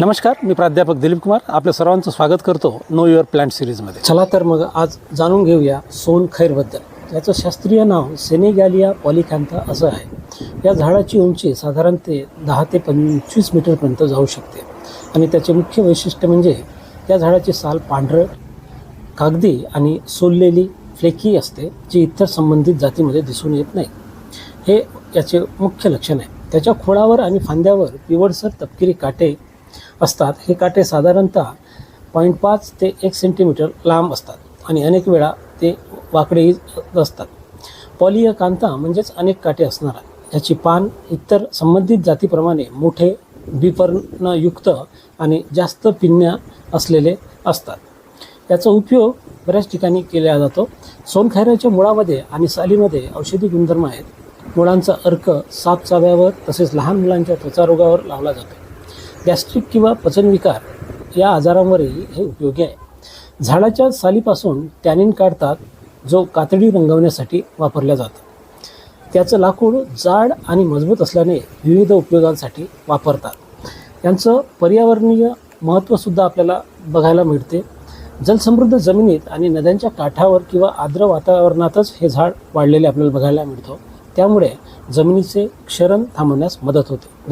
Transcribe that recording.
नमस्कार मी प्राध्यापक दिलीप कुमार. आपल्या सर्वांचं स्वागत करतो नो युअर प्लांट सिरीजमध्ये. चला तर मग आज जाणून घेऊया सोन खैरबद्दल. याचं शास्त्रीय नाव सेनेगॅलिया पॉलिकॅन्था असं आहे. या झाडाची उंची साधारण ते दहा ते पंचवीस मीटरपर्यंत जाऊ शकते. आणि त्याचे मुख्य वैशिष्ट्य म्हणजे या झाडाची साल पांढरं कागदी आणि सोललेली फ्लेकी असते जी इतर संबंधित जातीमध्ये दिसून येत नाही. हे याचे मुख्य लक्षण आहे. त्याच्या खोडावर आणि फांद्यावर पिवळसर तपकिरी काटे असतात. हे काटे साधारणतः पॉईंट पाच ते एक सेंटीमीटर लांब असतात आणि अनेक वेळा ते वाकडेही असतात. पॉलियकांता म्हणजेच अनेक काटे असणारा याची पान इतर संबंधित जातीप्रमाणे मोठे बिपर्णयुक्त आणि जास्त पिन्या असलेले असतात. याचा उपयोग बऱ्याच ठिकाणी केला जातो. सोनखैऱ्याच्या मुळामध्ये आणि सालीमध्ये औषधी गुणधर्म आहेत. मुळांचा अर्क साप चाव्यावर तसेच लहान मुलांच्या त्वचारोगावर लावला जातो. गॅस्ट्रिक किंवा पचनविकार या आजारांवरही हे उपयोगी आहे. झाडाच्या सालीपासून टॅनिन काढतात जो कातडी रंगवण्यासाठी वापरल्या जातो त्याचं लाकूड जाड आणि मजबूत असल्याने विविध उपयोगांसाठी वापरतात. यांचं पर्यावरणीय महत्त्वसुद्धा आपल्याला बघायला मिळते. जलसमृद्ध जमिनीत आणि नद्यांच्या काठावर किंवा आर्द्र वातावरणातच हे झाड वाढलेले आपल्याला बघायला मिळतं. त्यामुळे जमिनीचे क्षरण थांबवण्यास मदत होते.